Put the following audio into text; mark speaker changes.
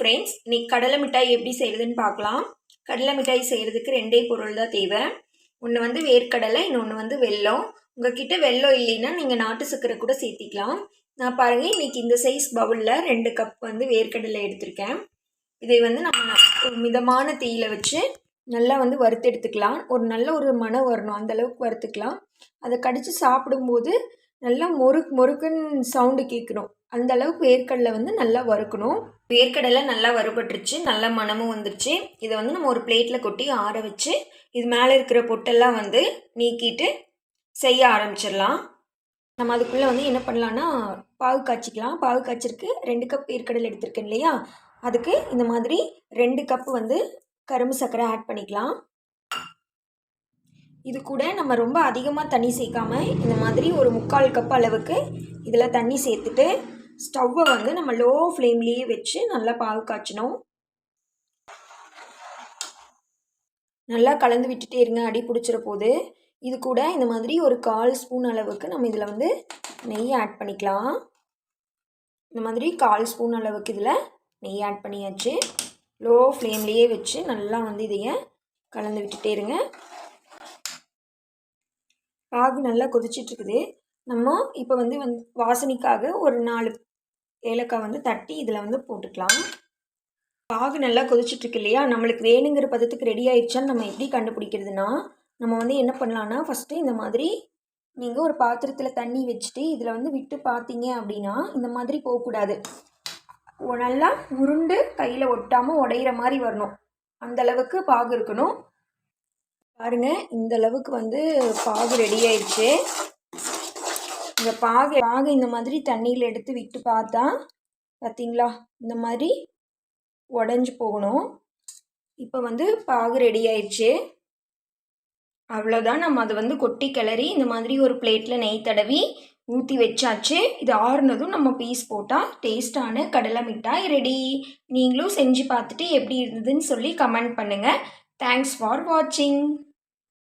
Speaker 1: Friends இன்னைக்கு கடலை மிட்டாய் எப்படி செய்கிறதுன்னு பார்க்கலாம். கடலை மிட்டாய் செய்கிறதுக்கு ரெண்டே பொருள் தான் தேவை. ஒன்று வந்து வேர்க்கடலை இன்னொன்று வந்து வெல்லம். உங்ககிட்ட வெல்லம் இல்லைன்னா நீங்கள் நாட்டு சக்கரை கூட சேர்த்திக்கலாம். நான் பாருங்க இன்னைக்கு இந்த சைஸ் பவுலில் ரெண்டு கப் வந்து வேர்க்கடலை எடுத்திருக்கேன். இதை வந்து நம்ம ஒரு மிதமான தீயில வச்சு நல்லா வந்து வறுத்து எடுத்துக்கலாம். ஒரு நல்ல ஒரு மணம் வரணும் அந்தளவுக்கு வறுத்துக்கலாம். அதை கடித்து சாப்பிடும்போது நல்லா மொறுக் மொறுக்குன்னு சவுண்டு கேட்கணும். அந்த அளவுக்கு வேர்க்கடலை வந்து நல்லா வறுக்கணும். வேர்க்கடலை நல்லா வறுபட்டுருச்சு நல்ல மணமும் வந்துருச்சு. இதை வந்து நம்ம ஒரு பிளேட்டில் கொட்டி ஆற வச்சு இது மேலே இருக்கிற பொட்டெல்லாம் வந்து நீக்கிட்டு செய்ய ஆரம்பிச்சிடலாம். நம்ம அதுக்குள்ளே வந்து என்ன பண்ணலான்னா பாகு காய்ச்சிக்கலாம். பாகு காய்ச்சிருக்கு ரெண்டு கப் வேர்க்கடலை எடுத்திருக்கேன் இல்லையா? அதுக்கு இந்த மாதிரி ரெண்டு கப் வந்து கரும்பு சர்க்கரை ஆட் பண்ணிக்கலாம். இது கூட நம்ம ரொம்ப அதிகமாக தண்ணி சேர்க்காம இந்த மாதிரி ஒரு முக்கால் கப் அளவுக்கு இதில் தண்ணி சேர்த்துட்டு ஸ்டவ்வை வந்து நம்ம லோ ஃப்ளேம்லேயே வச்சு நல்லா பாகு காய்ச்சணும் நல்லா கலந்து விட்டுட்டே இருங்க அடி பிடிச்சிற போது. இது கூட இந்த மாதிரி ஒரு கால் ஸ்பூன் அளவுக்கு நம்ம இதில் வந்து நெய் ஆட் பண்ணிக்கலாம். இந்த மாதிரி கால் ஸ்பூன் அளவுக்கு இதில் நெய் ஆட் பண்ணியாச்சு. லோ ஃப்ளேம்லேயே வச்சு நல்லா வந்து இதைய கலந்து விட்டுட்டே இருங்க. பாகு நல்லா கொதிச்சிட்ருக்குது நம்ம இப்போ வந்து வந் வாசனைக்காக ஒரு நாலு ஏலக்காய் வந்து தட்டி இதில் வந்து போட்டுக்கலாம். பாகு நல்லா கொதிச்சிட்ருக்கு இல்லையா? நம்மளுக்கு வேணுங்கிற பதத்துக்கு ரெடி ஆயிடுச்சான்னு நம்ம எப்படி கண்டுபிடிக்கிறதுனா நம்ம வந்து என்ன பண்ணலான்னா ஃபஸ்ட்டு இந்த மாதிரி நீங்கள் ஒரு பாத்திரத்தில் தண்ணி வச்சுட்டு இதில் வந்து விட்டு பார்த்தீங்க அப்படின்னா இந்த மாதிரி போகக்கூடாது. நல்லா உருண்டு கையில் ஒட்டாமல் உடையிற மாதிரி வரணும். அந்த அளவுக்கு பாகு இருக்கணும். பாருங்க இந்த அளவுக்கு வந்து பாகு ரெடி ஆயிடுச்சு. இந்த பாகை பாகு இந்த மாதிரி தண்ணியில் எடுத்து விட்டு பார்த்தா பார்த்தீங்களா இந்த மாதிரி உடஞ்சி போகணும். இப்போ வந்து பாகு ரெடி ஆயிடுச்சு. அவ்வளோதான் நம்ம அதை வந்து கொட்டி கிளறி இந்த மாதிரி ஒரு பிளேட்டில் நெய் தடவி ஊற்றி வச்சாச்சு. இது ஆறுனதும் நம்ம பீஸ் போட்டால் டேஸ்டான கடலை மிட்டாய் ரெடி நீங்களும் செஞ்சு பார்த்துட்டு எப்படி இருந்ததுன்னு சொல்லி கமெண்ட் பண்ணுங்கள் தேங்க்ஸ் ஃபார் வாட்சிங்